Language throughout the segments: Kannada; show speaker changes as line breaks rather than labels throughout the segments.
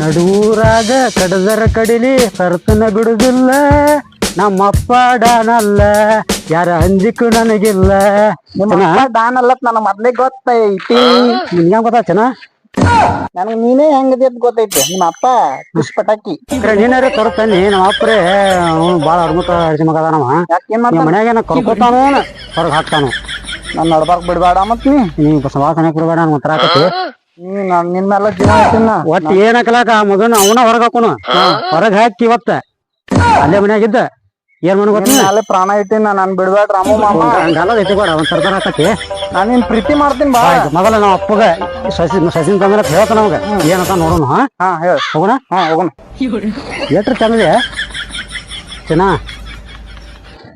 ನಡೂರಾಗ ಕಡದರ ಕಡಿಲಿ ಸರತನ ಬಿಡುದಿಲ್ಲ ನಮ್ಮಪ್ಪ ಡಾನಲ್ಲ ಯಾರ ಅಂಜಿಕು ನನಗಿಲ್ಲ.
ಡಾನಲ್ಲ ನನ್ನ ಡಾನ್ ಮೊದ್ಲೇ ಗೊತ್ತೈತಿ.
ನಿನ್ಗೆ ಗೊತ್ತಾ ಚೆನ್ನ
ನನಗ್ ನೀನೇ ಹೆಂಗದಿ ಅಂತ ಗೊತ್ತೈತಿ? ನಿಮ್ಮ ಅಪ್ಪ ಖುಷ್ ಪಟಾಕಿ.
ನೀನಾರ ತರುತ್ತಾನೆ ನಮ್ಮ ಅಪ್ಪರೇ ಅವನು ಬಾಳ ಅಡ್ಮುಟ ಅಡಿಸಿ ಮಗ ಅದಾನವ.
ಯಾಕೆ ಏನ್
ನಿಮ್ಮ ಮನ್ಯಾಗ ಕರ್ಕೋತಾನು ಹೊರಗೆ ಹಾಕ್ತಾನೋ?
ನಾನ್ ನಡ್ಬಾರ್ಕ್ ಬಿಡ್ಬೇಡ ಮತ್ ನೀ.
ನೀವು ಸವಾಸನೆ ಕೊಡ್ಬೇಡ ನಾನು ಒಂಥರ
ನಾನ್ ಜೀವ
ಒಟ್ಟು ಏನ್ ಹಾಕಲಾಕ ಆ ಮಗನ ಅವನ ಹೊರಗ ಹಾಕೋಣ ಹೊರಗ್ ಹಾಕಿ ಇವತ್ತ. ಅಲ್ಲೇ ಮನ್ಯಾಗಿದ್ದ. ಏನ್ ಮನೆ ಗೊತ್ತಿಲ್ಲ
ಅಲ್ಲೇ ಪ್ರಾಣ ಇಟ್ಟಿನ ನಾನ್ ಬಿಡ್ಬೇಡ ರಾಮು ಮಾಮ.
ಹಂಗಲ್ಲ ಬೇಡ ಒಂದ್ ಸರ್ದಾರ ಹಾಕತಿ
ನಾನ್ ನಿನ್ ಪ್ರೀತಿ ಮಾಡ್ತೀನಿ ಬಾ.
ಆಯ್ತು ಮೊದಲ ನಾವ್ ಅಪ್ಪಗ ಸಸಿ ಸಸಿನ ತಂದ್ರೆ ಹೇಳ್ತಾನ ನಮಗ ಏನಂತ ನೋಡೋಣ ಹಾ?
ಹಾ ಹೇಳ.
ಹೋಗೋಣ?
ಹಾ ಹೋಗೋಣ.
ಏಟ್ರಿ ಚಂದಿದೆ ಚೆನ್ನ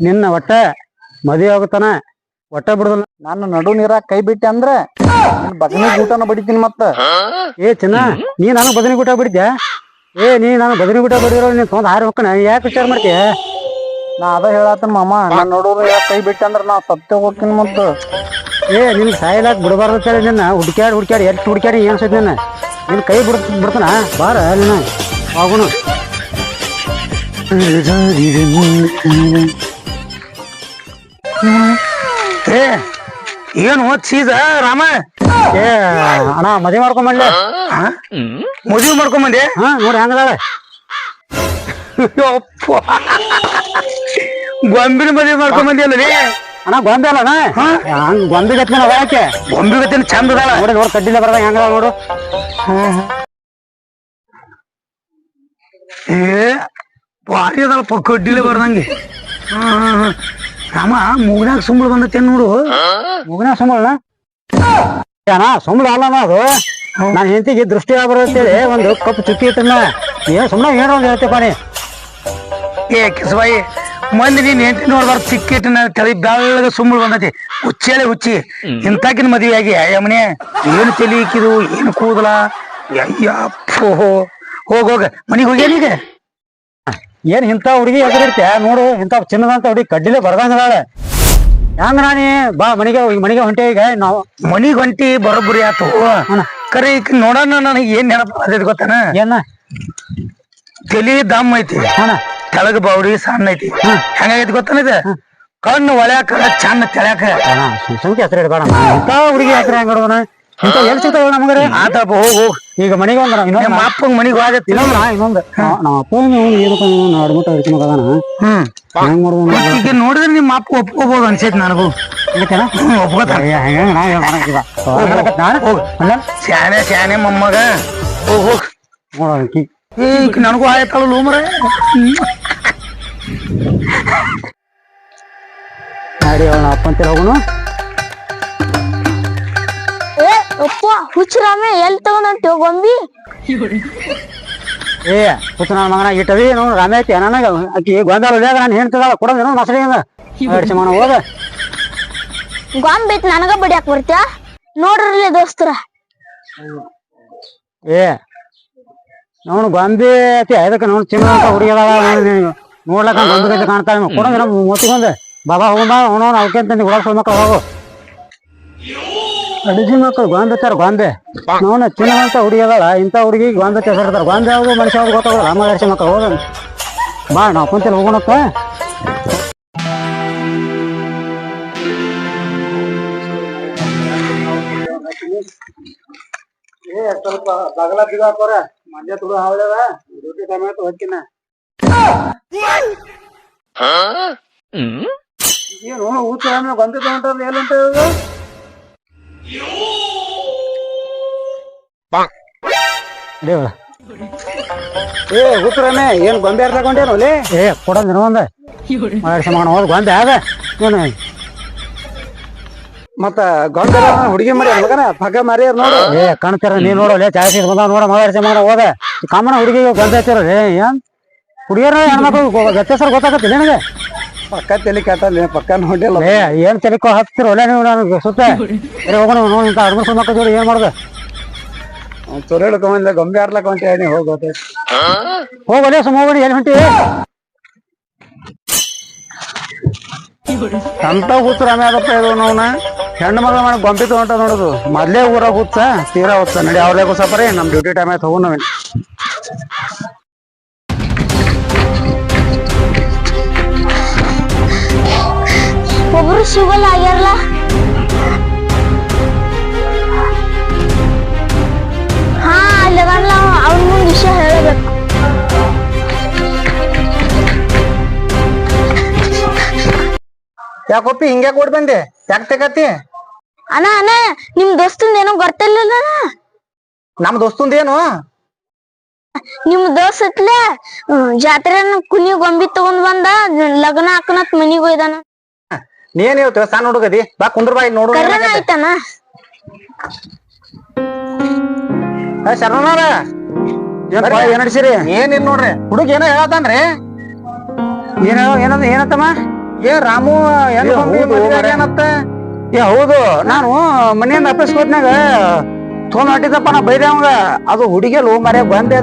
ನಿನ್ನ ಒಟ್ಟ ಮದುವೆ ಆಗುತ್ತಾನ? ಒಟ್ಟ ಬಿಡುದಿಲ್ಲ.
ನಾನು ನಡು ನೀರಾಗ ಕೈ ಬಿಟ್ಟೆ ಅಂದ್ರೆ ನಿನ್ ಬಗನಿ ಊಟನ ಬಡಿತೀನಿ ಮತ್ತ.
ಏ ಚಿನ್ನ, ನೀ ನಾನು ಬದನೆ ಊಟ ಬಿಡಿದ್ಯ? ಏ, ನೀ ನಾನು ಬದನೆ ಊಟ ಬಿಡಿರೋ ನೀನ್ ತೊಂದ್ ಹಾರಿ ಹೋಗ್ಕಣ ಯಾಕೆ ವಿಚಾರ ಮಾಡ್ತೀಯ?
ನಾ ಅದ ಹೇಳತ್ತನ ಮಾಮ, ನಾನ್ ನೋಡೋರು ಕೈ ಬಿಟ್ಟೆ ಅಂದ್ರೆ ನಾ ಸತ್ಯ ಹೋಗ್ತೀನಿ ಮತ್ತ.
ಏ, ನಿನ್ ಸಾಯಲಾಕ್ ಬಿಡಬಾರ್ದು ಕೇಳಿ ನಿನ್ನ, ಹುಡ್ಕ್ಯಾಡಿ ಹುಡ್ಕ್ಯಾಡಿ ಎಷ್ಟು ಹುಡ್ಕ್ಯಾಡಿ ಏನ್ ಸತ್ ನಿನ್ನ? ನಿನ್ ಕೈ ಬಿಡ್ ಬಿಡ್ತಾನ? ಬಾರ ನಿನ್ನ ಆಗುನು
ಏ ಏನು ಸೀದ ರಾಮ?
ಏ ಅಣ್ಣ ಮದುವೆ ಮಾಡ್ಕೊಂಬಂದೆ
ಮದುವೆ ಮಾಡ್ಕೊಂಬಂದೆ
ಹಾ ನೋಡಿ ಹೆಂಗದಾಳೆ.
ಗೊಂಬಿನ ಮದುವೆ ಮಾಡ್ಕೊಂಬಂದಿ ಅಲ್ಲ ರೀ
ಅಣ್ಣ ಗೊಂಬೆ ಅಲ್ಲ ಅಣ್ಣ. ಹಂಗ್ ಗೊಂಬೆ ಗತ್ನ ಅದ ಯಾಕೆ
ಗೊಂಬೆ ಗತ್ತಿನ ಚಂದ ಅದಾಳ.
ನೋಡಿ ನೋಡಿ ಕಡ್ಡಿಲ್ಲ ಬರ್ದ ಹೆಂಗ ನೋಡು.
ಏ ಭಾರಿ ಅದಲ್ಲಪ್ಪ ಕಡ್ಡಿಲ್ಲ ಬರ್ದಂಗೆ. ಹಾ ಹಾ ಹಾ. ರಾಮ ಮೂಗ್ನಾಗ ಸುಂಬಳ ಬಂದತ್ತೇನ್ ನೋಡು.
ಮುಗಿನ ಸಂಬಳ ಅಣ್ಣ ಸಂಬಳ ಅಲ್ಲ ಅದು. ನಾನು ಹೆಂಡತಿಗೆ ದೃಷ್ಟಿ ಆಗ್ಬಾರ್ದು ಅಂತೇಳಿ ಒಂದು ಕಪ್ ಚುಕ್ಕಿ ಇಟ್ಟನ ಏನ್ ಸುಮ್ಮನೆ ಏನೋ ಒಂದು ಹೇಳ್ತೀಪ್ಪ ನೀ.
ಏ ಕಿಸಬಾಯಿ ಮಂದಿ ನೀನ್ ಹೆಂಡತಿ ನೋಡ್ಬಾರ್ದು ಸಿಕ್ಕಿಟ್ಟಿನ ತಲೆ ಬೆಳ್ಳಗ ಸುಂಬಳ ಬಂದತಿ. ಹುಚ್ಚೇಳೆ ಹುಚ್ಚಿ. ಇಂತಾಕಿನ ಮದುವೆ ಆಗಿ ಅಯ್ಯಮ್ಮನೆ ಏನು ತಲಿ ಇಕ್ಕಿದು ಏನು ಕೂದಲ? ಅಯ್ಯಪ್ಪೋ ಹೋಗ್ ಹೋಗ ಮನಿಗೆ ಹೋಗ್ಯಾನೀಗ
ಏನ್ ಇಂಥ ಹುಡುಗಿ ಎದುರಿರ್ತೀಯ ನೋಡು ಇಂಥ ಚಿನ್ನದಂತ ಹುಡುಗಿ ಕಡ್ಡಿಲೆ ಬರ್ದಂಗದಾಳ. ಹೆಂಗ ನಾನಿ ಬಾ ಮನೆಗೆ ಹೋಗಿ ಮನೆಗೆ ಹೊಂಟೆ ಈಗ. ನಾವು
ಮನಿಗ್ ಹೊಂಟಿ ಬರೋಬ್ಬರಿ ಆತು. ಕರೆ ಈಗ ನೋಡೋಣ ನನಗೆ ಏನ್ ನೆನಪ ಅದೇ ಗೊತ್ತಾನ?
ಏನ?
ತಲಿ ದಮ್ ಐತಿ. ತೆಳಗ ಬೌಡಿ ಸಣ್ಣ ಐತಿ. ಹೆಂಗೈತಿ ಗೊತ್ತಾನ ಇದು? ಕಣ್ಣು ಒಳ್ಯಾಕ ಚಂದ ತೆಳ್ಯಾಕ.
ಸುಮ್ ಹೆಸರು ಇಡಬೇಡ. ಇಂಥ ಹುಡುಗಿ ಹೆಸರು ಹೆಂಗ್ ಇಡೋಣ ಇಂಥ ಎಲ್ಲಿ ಸಿಗ್ತಾವ ನಮಗರೆ?
ಹೋಗ್ ಹೋಗ್.
ಈಗ ಮನೆಗೆ ಒಂದ್ರ ಇನ್ನೊಂದು
ನಿಮ್ಮ ಅಪ್ಪಂಗ್ ಮನೆಗೆ ಹೋಗತ್ತಿ
ಇನ್ನೊಂದ್ರ ಇನ್ನೊಂದು ನಮ್ಮ ಅಪ್ಪ ಏನಪ್ಪ
ಹ್ಮ್.
ಹೆಂಗ್ ಮಾಡೋದು
ಈಗ ನೋಡಿದ್ರೆ ನಿಮ್ಮ ಅಪ್ಪ ಒಪ್ಕೋಬಹುದು ಅನ್ಸೈತ್ ನನಗೂ.
ಹೆಂಗ.
ಹೋಗ್ ಶಾನೆ ಶಾನೆ ಮೊಮ್ಮಗ. ಹೋಗ್ ಹೋಗ್. ಈಕ ನನಗೂ ಆಯ್ತಲ್ಲ ಲೂಮರ
ಮಾಡಿ ಅವನ ಅಪ್ಪಂತ ಅಂತೇಳಿ
ಏ ಅಪ್ಪ ಹುಚ್ಚರಾಮೆ ಎಲ್ಲಿ ತಗೊಂಡಂಟಿ ಗೊಂಬಿ?
ಏ ಹುಚ್ಚ ನನ್ನ ಮಗನ ಇಟ್ಟವಿ ನೋಡು ರಾಮೇ ಐತಿ ನನಗ? ಆಕಿ ಗೊಂದಲ ಒಳ್ಳೆಯಾಗ ನಾನು ಹೇಳ್ತಿದ್ದಾಳ ಕೊಡೋದೇನೋ ಮಸಡಿಯಿಂದ ಅಡಿಸಿ ಮನ ಹೋದ
ಗೊಂಬಿ ಐತಿ ನನಗ ಬಡಿಯಾಕ ಬರ್ತ್ಯಾ? ನೋಡ್ರಿ ದೋಸ್ತರ.
ಏ ನೋಡು ಗೊಂಬಿ ಐತಿ ಅದಕ್ಕೆ ನೋಡು ಚಿನ್ನ ಅಂತ ನೋಡ್ಲಕ್ಕ ಗೊಂಬಿ ಕಾಣ್ತಾ ಕೊಡೋದೇನೋ ಕೊಡೋದೇನೋ ಬಂದೆ. ಬಾಬಾ ಹೋಗಂಬ ಅವನವನು ಅವಕ್ಕೆ ಗುಲಾಬ್ ಹೋಗ್ಬೇಕು ಹೋಗು. ಅಡಿಸಿ ಮಕ್ಕಳು ಗೊಂಬೆ ತರ ಗೊಂಬೆ. ನೋಡ ಚಿನ್ನ ಅಂತ ಹುಡುಗಿ ಅದಾಳ ಇಂಥ ಹುಡುಗಿ ಗೊಂಬೆ ಹೆಸರಿರ್ತಾರ ಗೊಂಬೆ ಯಾವುದು ಮನುಷ್ಯ ಯಾವ್ದು ಗೊತ್ತಾಗಲ್ಲ ಅಮ್ಮ ಅಡಿಸಿ ಮಕ್ಕಳು ಹೋಗ ಬಾ ನಾವು ಕುಂತಲ್ಲಿ ಹೋಗೋಣಪ್ಪ. ಏ ಸ್ವಲ್ಪ ಬಗಲ ಬಿಗಾಕೋರ ಮಂಡ್ಯ ತುಡು ಡ್ಯೂಟಿ ಟೈಮ್ ಆಯ್ತು ಏನು ಊಟ ಬಂದಿದ್ದ ಹೊಂಟದ ಎಲ್ಲಿ ಹೊಂಟದ ದೇವ ಏ ಉತ್ತರಮೆ ಏನ್ ಗೊಂಬೆ ತಗೊಂಡೇನು ಲೇ? ಏ ಕೊಡಂದಿನ ಒಂದ. ಮಾಡಿಸಿ ಮಾಡೋಣ ಹೋದ್ ಗೊಂಬೆ ಆಗ. ಏನು?
ಮತ್ತ ಗೊಂಬೆ ಹುಡುಗಿ ಮರಿ ಮಗನ ಪಗ ಮರಿ ನೋಡು.
ಏ ಕಾಣ್ತಾರ ನೀ ನೋಡು ಲೇ ಜಾಸ್ತಿ ಬಂದ ನೋಡ ಮಾಡಿಸಿ ಸಮಾನ ಹೋದ. ಕಾಮನ ಹುಡುಗಿಗೆ ಗೊಂಬೆ ಹಚ್ಚಾರ ಏ ಏನ್? ಹುಡುಗಿಯರ ಹೆಣ್ಮಕ್ಳು ವ್ಯತ್ಯಾಸ ಗೊತ್ತಾಗತ್ತೆ ನಿನಗೆ?
ಪಕ್ಕ ತಲೆ ಕಟ್ಟಲ್ಲ ಪಕ್ಕ ನೋಡಿಲ್ಲ
ಏ ಏನ್ ತಲೆಕೋ ಹತ್ತಿರ ಒಳ್ಳೆ ನೀವು ನನಗೆ? ಸುತ್ತ. ಏ ಹೋಗೋಣ ನೋಡಿ ಮಕ್ಕಳು ಜೋಡಿ ಏನ್ ಮಾಡ್ದೆ?
ತೊರೆ ಹಿಡ್ಕೊಂಬಂದ ಗೊಂಬೆ ಆಡ್ಲಕ್ ಅಂತ ಹೋಗೋದು
ಹೋಗಲೇ ಸುಮ್ಮ ಹೋಗೋಣ ಏನ್ ಹೊಂಟಿ
ಅಂತ ಹುಚ್ಚ ರಮೆ ಅದಪ್ಪ ಇದು ನೋವನ. ಹೆಣ್ಣು ಮಗಳ ಮಾಡಿ ಗೊಂಬೆ ತಗೊಂಡ ನೋಡುದು. ಮೊದ್ಲೇ ಊರಾಗ ಹುಚ್ಚ ತೀರಾ ಹುಚ್ಚ. ನಡಿ ಅವ್ರೇ ಸಪರಿ ನಮ್ ಡ್ಯೂಟಿ ಟೈಮ್ ಆಯ್ತು ಹೋಗು
ಒಬ್ರು ಸಿಗಲ್ಲ ಆಗ್ಯಾರಲ್ಲ ಹಾ ಅದಾನಲ್ಲ ಅವ್ನ ಮುಂದೆ ವಿಷಯ ಹೇಳಬೇಕು.
ಯಾಕೊಪ್ಪಿ ಹಿಂಗ್ಯಾಕ್ ಓಡ್ ಬಂದೆ? ಯಾಕ್ ತೆಗತಿ?
ಅಣ್ಣ ಅಣ್ಣ ನಿಮ್ ದೋಸ್ತಂದ ಏನೋ ಗೊತ್ತಿಲ್ಲ
ನಮ್ ದೋಸ್ತಂದೇನು
ನಿಮ್ ದೋಸ್ತ್ ಹತ್ಲೆ ಜಾತ್ರೆ ಕುನಿ ಗೊಂಬಿ ತಗೊಂಡ್ ಬಂದ ಲಗ್ನ ಹಾಕನತ್ ಮನಿಗ್ ಹೋಯ್ದಾನ.
ನೀನ್ ಹೇಳ್ತೀವ ಸಣ್ಣ ಹುಡುಗದಿ? ಬಾ ಕುಂದ್ರ ಬಾ ಇಲ್ಲಿ ನೋಡು
ಕರ್ರನ ಆಯ್ತಾನ
ಏನಪ್ಪ ಏನ್ ನಡ್ಸಿರಿ?
ಏನಿಲ್ಲ ನೋಡ್ರಿ? ಹುಡುಗ ಏನೋ ಹೇಳತಾನ್ರಿ
ಏನ ಏನದ ಏನತ್ತಮ್ಮ?
ಏ ರಾಮು ಏನತ್ತ
ಏ ಹೌದು ನಾನು ಮನೆಯಿಂದ ಆಫೀಸ್ ಹೋದ್ನಾಗ ತೋನ್ ಹೊಟ್ಟಿದ್ದಪ್ಪ ನಾ ಬೈದೆ ಅವಂಗ. ಅದು ಹುಡುಗಿ ಲೋ ಮರ್ಯ ಬಂದೆ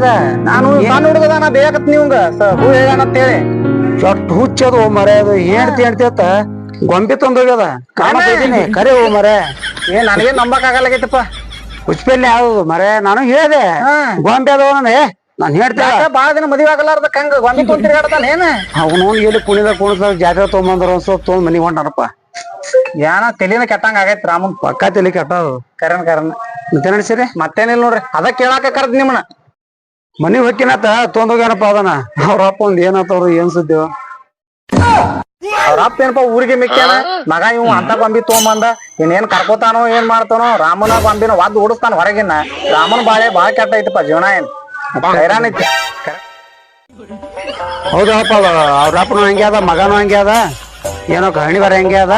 ನಾನು ಸಣ್ಣ ನಾ ಬೇಕತ್ ನೀವಂಗ. ಹೂ ಹೇಳಾನಂತ ಹೇಳಿ.
ಚೊಟ್ ಹುಚ್ಚದು ಮರ ಅದು ಹೇಳ್ತಿ ಹೇಳ್ತಿ ಅಂತ ಗೊಂಬಿ ತಂದೋಗ್ಯದ? ಕಾಣ
ಏನ?
ಬೈದೀನಿ ಕರೆ ಹೋ ಮರ.
ಏ ನನಗೆ ನಂಬಕ್ ಆಗಲ್ಲಾಗೈತಪ್ಪ
ಹುಚ್ಚಪೆಲ್ಲಿ ಯಾವ್ದು? ಮರೆ ನಾನು ಹೇಳಿದೆ. ಗೊಂಬೆ ಅದಾವ ನಾನು. ನಾನು ಹೇಳ್ತೇವೆ
ಯಾಕ ಬಾಳ ದಿನ ಮದುವೆ ಆಗಲಾರ್ದಕ್ಕ ಹಂಗ? ಗೊಂಬೆ ತೊಗೊಂಡ್ ತಿರ್ಗಾಡ್ತಾನ ಏನ?
ಅವನು ಎಲ್ಲಿ ಕುಣಿದ ಕುಣಿದ ಜಾತ್ರೆ ತೊಗೊಂಬಂದ್ರ ಸ್ವಲ್ಪ ತೊಗೊಂಡ್ ಮನಿ ಹೊಂಟಾರಪ್ಪ
ಯಾನ ತಲಿನ ಕೆಟ್ಟಂಗ ಆಗೈತ್ ರಾಮನ್.
ಪಕ್ಕ ತಲೆ ಕೆಟ್ಟದು.
ಕರನ್ ಕರನ್
ಮತ್ತೆ ನಡೆಸಿರಿ
ಮತ್ತೇನಿಲ್ಲ ನೋಡ್ರಿ. ಅದ ಕೇಳಾಕ ಕರ್ದ್ ನಿಮ್ಮನ
ಮನಿ ಹೊಕ್ಕಿನತ್ತ ತೊಂದೋಗ್ಯಾನಪ್ಪ ಅದನ್ನ. ಅವ್ರ ಅಪ್ಪ ಒಂದ್ ಏನಾತವ್ರು ಏನ್ ಸುದ್ದಿ
ಅವ್ರ ಅಪ್ಪ ಏನಪ್ಪ ಊರಿಗೆ ಮಿಕ್ಕ್ಯಾನ ಮಗ ಇವ್ ಅಂತ ಬಂಬಿ ತೊಗೊಂಬಂದ. ಇನ್ನೇನ್ ಕರ್ಕೋತಾನೋ ಏನ್ ಮಾಡ್ತಾನೋ ರಾಮನ ಬಂಬಿನ ಒದ್ದು ಓಡಿಸ್ತಾನ ಹೊರಗಿನ ರಾಮನ ಬಾಳೆ ಬಾಳ ಕೆಟ್ಟ ಐತಪ್ಪ ಜೀವನ ಏನ್. ಹೈರಾಣ ಐತಿ.
ಹೌದಪ್ಪ ಅವ್ರ ಅಪ್ಪನು ಹಂಗೆ ಅದ ಮಗನು ಹಂಗೆ ಅದ. ಏನೋ ಕಹಣಿ ಬರ ಹಂಗೆ ಅದ.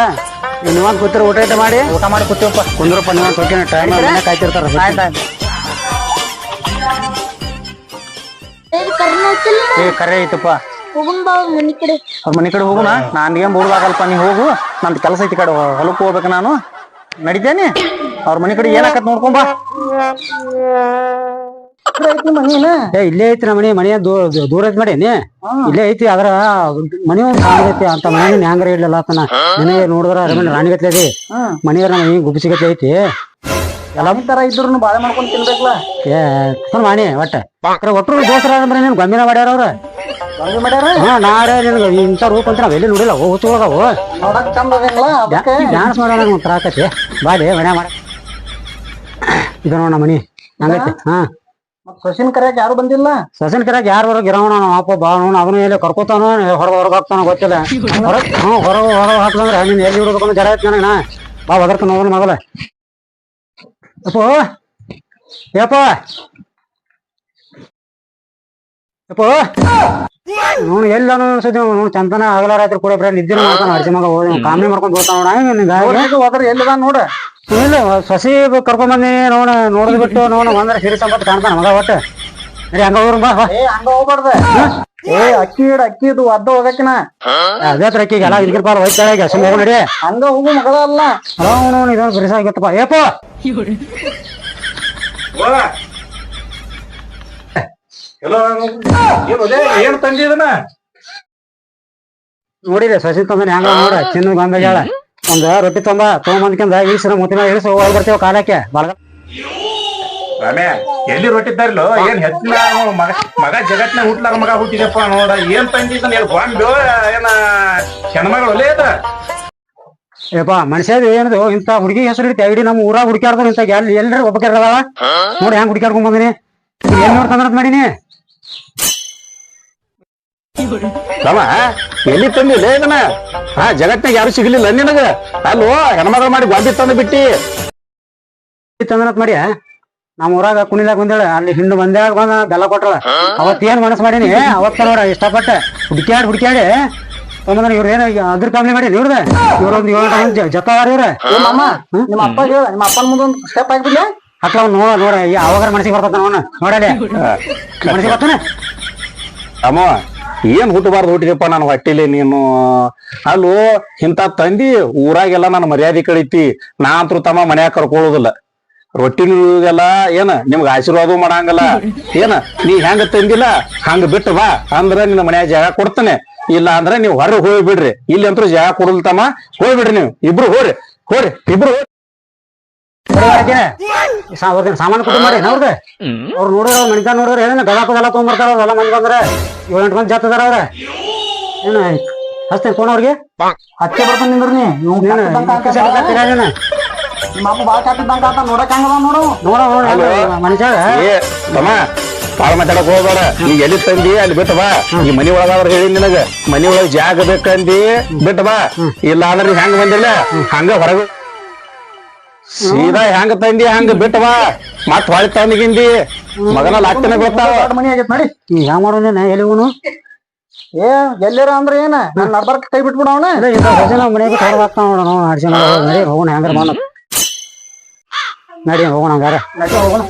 ನೀವಂತ ಕೂತಿರ ಊಟ ಊಟ ಮಾಡಿ?
ಊಟ ಮಾಡಿ ಕೂತೀವಪ್ಪ.
ಕುಂದ್ರಪ್ಪ ನೀವಂತ ಹೋಗ್ತೀನಿ ಟೈಮ್ ಕಾಯ್ತಿರ್ತಾರ
ಆಯ್ತಾಯ್ತು ಏ ಕರೆ ಐತಪ್ಪ.
ಬಾ ಅವ್ರ್ ಮನಿ ಕಡೆ.
ಅವ್ರ ಮನೆ ಕಡೆ ಹೋಗುಣ ನಾನ್ ಏನ್ ಬೋರ್ದಾಗಲ್ಪ ನೀ ಹೋಗು. ನಂದ್ ಕೆಲಸ ಐತಿ ಕಡೆ ಹೊಲಕ್ ಹೋಗ್ಬೇಕು ನಾನು. ನಡಿತೇನೆ? ಅವ್ರ ಮನಿ ಕಡೆ ಏನಾಕತ್ ನೋಡ್ಕೊಂಬಾ
ಏ ಇಲ್ಲೇ ಐತಿ ನಮ್ಮ ಮನಿ. ಮನೆ ದೂರ ಐತಿ ಮಾಡೀನಿ ಇಲ್ಲೇ ಐತಿ ಆದ್ರ ಮನಿ ಒಂದ್ ಕಾಣದೈತಿ ಅಂತ ಮನೆ ಹ್ಯಾಂಗ್ರ ಇಡ್ಲಿಲ್ಲ ಆತನ. ನಿನಗೆ ನೋಡಿದ್ರ ಅರಮನೆ ರಾಣಿಗತ್ಲೆ ಐತಿ. ಮನಿಯರ ನಮ್ಮ ಮನಿ ಗುಬ್ಸಿಗತ್ಲೆ ಐತಿ.
ಎಲ್ಲ ತರ ಇದ್ರು ಬಾಳೆ ಮಾಡ್ಕೊಂಡು ತಿನ್ಬೇಕಲ್ಲ
ಏ ಮಾಣಿ ಮಾಡಿ ಒಟ್ಟ. ಒಟ್ಟರು ದೋಸರ ದೋಸ್ತರ ಅಂದ್ರೆ ನೀನು ಗೊಂಬಿನ ಮಾಡ್ಯಾರ ಅವ್ರ. ಹಾ ನಾಳೆ ನಿನಗೆ ಇಂಥ ರೂಪ ಅಂತ ನಾವ್ ಎಲ್ಲಿ ನೋಡಿಲ್ಲ. ಡ್ಯಾನ್ಸ್ ಮಾಡೋಣ ಒಂಥರ ಆಕತಿ ಬಾಡಿ ಮನೆ ಮಾಡ. ಇದು ನೋಡ ಮನಿ ಹಂಗೈತಿ. ಹಾ?
ಸಸಿನ್ ಕರೆಯಕ್ ಯಾರು ಬಂದಿಲ್ಲ?
ಸಸಿನ್ ಕರಾಗ ಯಾರು ಬರೋ ಗಿರವಣ ನಮ್ಮ ಅಪ್ಪ ಬಾ ನೋಡ್ ಅದನ್ನ ಎಲ್ಲಿ ಕರ್ಕೋತಾನ ಹೊರಗ ಹೊರಗೆ ಹಾಕ್ತಾನ ಗೊತ್ತಿಲ್ಲ. ಹೊರಗ್ ಹೊರಗ ಹೊರಗ ಹೊರಗೆ ನೀನ್ ಎಲ್ಲಿ ಇಡೋದಕ್ಕೂ ಜರ ಐತಿ ನನಗೆ ಬಾ ಒದರ್ತ ನೋಡೋಣ ಮಗಲ ಅಪ್ಪ. ಯಪ್ಪ ಯಪ್ಪೋ ನೋಡು ಎಲ್ಲ ಅನ್ಸುತ್ತೆ ನೋಡು ಚಂದನ ಆಗಲ ರಾತ್ರಿ ಕೂಡ ಬರೀ ನಿದ್ದೆ ಮಾಡ್ತಾನ ಅರ್ಜಿ ಮಗ ಹೋಗಿ ಕಾಮಿ ಮಾಡ್ಕೊಂಡು ಹೋಗ್ತಾನ ನೋಡ. ನಿಂಗೆ
ಹೋದ್ರ ಎಲ್ಲಿದ ನೋಡ.
ಇಲ್ಲ ಸಸಿ ಕರ್ಕೊಂಡ್ ಬಂದಿ ನೋಡ ನೋಡಿದ್ ಬಿಟ್ಟು ನೋಡ ಒಂದ್ರ ಸಿರಿ ಸಂಪತ್ ಕಾಣ್ತಾನ ಮಗ ಒಟ್ಟ. ನಡಿ ಹಂಗ ಹೋಗ್ರು ಬಾ
ಏ ಹಂಗ ಹೋಗ್ಬಾರ್ದ. ಏ ಅಕ್ಕಿ ಇಡ ಅಕ್ಕಿ ಇದು ಅದ್ದ ಹೋಗಕ್ಕಿನ.
ಅದೇ ತರ ಅಕ್ಕಿಗೆ ಎಲ್ಲ ಇದ್ರ ಪಾಲ್ ಹೋಯ್ತಾಳೆ ಸುಮ್ಮನೆ ಹೋಗಿ ನಡಿ
ಹಂಗ ಹೋಗು ಮಗಳ ಅಲ್ಲ.
ಅವನು ಇದೊಂದು ಬಿರಿಸಾಗಿತ್ತಪ್ಪ. ಏಪೋ
ಏನ್ ತಂದಿದನ
ನೋಡಿರಿ ಸಸಿ ತಂದ್ರೆ ಹೆಂಗ ನೋಡ ಚಿನ್ನ ಗಂಧಗಳ ಒಂದ ರೊಟ್ಟಿ ತೊಂಬ ತೊಗೊಂಬಂದ್ಕಿಂದ ಇಳಿಸಿನ ಮುತ್ತಿನ ಇಳಿಸಿ ಹೋಗಿ ಬರ್ತೇವೆ ಕಾಲಕ್ಕೆ? ಬಳಗ
ಎಲ್ಲಿ ಎಲ್ಲಿ ರೊಟ್ಟಿದ್ದಾರಲ್ಲೋ ಏನ್ ಹೆಚ್ಚಿನ ಮಗ ಮಗ ಜಗತ್ನ ಹುಟ್ಲಾರ ಮಗ ಹುಟ್ಟಿದಪ್ಪ ನೋಡ. ಏನ್ ತಂದಿದ್ದಾನ ಏನ್ ಏನ ಹೆಣ್ಮಗಳು ಒಲೆ ಅದ
ಏಪ ಮನುಷ್ಯದ ಏನದು? ಇಂತ ಹುಡುಗಿ ಹೆಸರು ಇಡ್ತಿ ಐಡಿ ನಮ್ಮ ಊರಾಗ ಹುಡುಕ್ಯಾಡ್ದ ಇಂತ ಎಲ್ಲಿ ಎಲ್ರಿ ಒಬ್ಬಕ್ಕಾರದವ ನೋಡಿ ಹೆಂಗ್ ಹುಡುಕ್ಯಾಡ್ಕೊಂಡ್ ಬಂದಿನಿ? ಏನ್ ನೋಡ್ತಂದ್ರ ಮಾಡೀನಿ?
ಎಲ್ಲಿ ತಂದಿಲ್ಲ ಇದನ್ನ? ಹಾ ಜಗತ್ನಾಗ ಯಾರು ಸಿಗ್ಲಿಲ್ಲ ನಿನಗ? ಅಲ್ಲೋ ಹೆಣ್ಮಗಳು ಮಾಡಿ ಗೊಂಬೆ ತಂದು ಬಿಟ್ಟಿ.
ತಂದ್ರತ್ ಮಾಡಿ ನಮ್ಮ ಊರಾಗ ಕುಣಿಲಾಗ ಬಂದೇಳ ಅಲ್ಲಿ ಹಿಂಡು ಬಂದೇಳ ಬಂದ ಬೆಲ್ಲ ಕೊಟ್ಟಳ ಅವತ್ತೇನ್ ಏನ್ ಮನಸ್ ಮಾಡೀನಿ? ಅವತ್ತ ನೋಡ ಇಷ್ಟಪಟ್ಟೆ ಹುಡ್ಕ್ಯಾಡ್ ಹುಡ್ಕ್ಯಾಡಿ. ತಂದ್ರೆ ಇವ್ರ ಏನ ಅದ್ರ ಕಾಮ್ಲಿ ಮಾಡಿ ಇವ್ರದ? ಇವ್ರೊಂದು ಏಳು ಮಂದಿ ಜೊತಾವಾರ ಇವ್ರ?
ಏ ಮಾಮ ನಿಮ್ಮ ಅಪ್ಪ ಹೇಳ ನಿಮ್ಮ ಅಪ್ಪನ ಮುಂದೆ ಒಂದು ಸ್ಟೆಪ್ ಆಗ್ಬಿಡ್ಲಿ?
ಅಕ್ಕ ಅವ್ನು ನೋಡ ನೋಡ ಯಾವಾಗ ಮನಸ್ಸಿಗೆ ಬರ್ತದ ಅವನು ನೋಡಲೆ. ಮನಸ್ಸಿಗೆ ಬರ್ತಾನೆ?
ಅಮ್ಮ ಏನ್ ಹುಟ್ಟಬಾರ್ದು ಹುಟ್ಟಿದಪ್ಪ ನಾನು ಹೊಟ್ಟಿಲಿ ನೀನು? ಅಲ್ಲೋ ಇಂತ ತಂದಿ ಊರಾಗೆಲ್ಲ ನನ್ನ ಮರ್ಯಾದೆ ಕಳಿತಿ ನಾ ಅಂತೂ ತಮ್ಮ ಮನ್ಯಾಗ ಕರ್ಕೊಳ್ಳೋದಿಲ್ಲ. ರೊಟ್ಟಿಗೆಲ್ಲ ಏನ, ನಿಮ್ಗ ಆಶೀರ್ವಾದ ಮಾಡಂಗಲ್ಲ. ಏನ, ನೀ ಹೆಂಗ ತಂದಿಲ್ಲ? ಹಂಗ ಬಿಟ್ಟು ಬಾ. ಅಂದ್ರ ನಿನ್ನ ಮನ್ಯಾಗ ಜಾಗ ಕೊಡ್ತಾನೆ. ಇಲ್ಲ ಅಂದ್ರೆ ನೀವು ಹೊರಗೆ ಹೋಗಿ ಬಿಡ್ರಿ ಇಲ್ಲಿ ಅಂತೂ ಜಾಗ ಕೊಡಲ್ ತಮ್ಮ. ಹೋಗ್ಬಿಡ್ರಿ ನೀವು. ಇಬ್ರು ಹೋರಿ ಹೋರಿ ಇಬ್ರು
ಸಾಮಾನು ಕೊಟ್ಟು ಮಾಡಿ ಅವ್ರದ್ದು ಅವ್ರು ನೋಡಿದ್ರೆ ಮನಿತ ನೋಡಿದ್ರೆ ಏನೇನು ಗದಾಕೋದೆಲ್ಲ ಗಲ ತೊಗೊಂಬರ್ತಾರ ಅವ್ರೆಲ್ಲ ಮಂದಿ ಬಂದ್ರೆ ಏಳು ಎಂಟು ಮಂದಿ ಜಾತದಾರ ಅವ್ರೆ. ಏನು ಹಸ್ತೇನೆ ಫೋನ್ ಅವ್ರಿಗೆ?
ಹತ್ತೆ ಬರ್ತಾನೆ ನಿಂದ್ರಿ ನೀ ಇವ್
ನೀನು
ಕೆಟ್ಟದಂಗ ನಿಮ್ಮ ಅಪ್ಪ ಬಾಳ ಕೆಟ್ಟದಂಗ ಆತ ನೋಡಕ್ ಹಂಗದ ನೋಡು.
ನೋಡ ನೋಡ ಮನುಷ್ಯ
ಏ ತಮ್ಮ ಬಾಳ ಮಾತಾಡಕ್ ಹೋಗ್ಬೇಡ. ನೀ ಎಲ್ಲಿ ತಂದಿ ಅಲ್ಲಿ ಬಿಟ್ಟ ಬಾ. ಈ ಮನಿ ಒಳಗಾದ್ರ ಹೇಳಿ ನಿನಗ. ಮನಿ ಒಳಗ್ ಜಾಗ ಬೇಕಂದಿ ಬಿಟ್ಟ ಬಾ. ಇಲ್ಲ ಅಂದ್ರೆ ಹೆಂಗ್ ಬಂದಿಲ್ಲ ಹಂಗ ಹೊರಗ ಸೀದಾ ಹೆಂಗ ತಂದಿ ಹಂಗ ಬಿಟ್ಟವ ಮತ್ ಹೊಳಿ ತಂದಿಗಿಂದಿ. ಮಗನ ಲಾಕ್ತನ
ದೊಡ್ಡ ಮನಿ ಆಗೈತ್ ನೋಡಿ
ನೀ ಹೆಂಗ್ ಮಾಡೋಣ ಎಲ್ಲಿ ಹೋಗುನು?
ಏ ಎಲ್ಲಾರ ಅಂದ್ರ ಏನ? ನನ್ ನಡ್ಬರ್ಕ ಕೈ ಬಿಟ್ಬಿಡ ಅವನ.
ಭಜನ ಮನೆಗೆ ಹೊರಗೆ ಹಾಕ್ತಾವ ನೋಡ ನಾವು ಅಡ್ಸಿ ನಡಿ ಹೋಗೋಣ ಹೆಂಗಾರ ಮಾಡ ನಡಿ ಹೋಗೋಣ ಹಂಗಾರ.
ನಡಿ ಹೋಗೋಣ.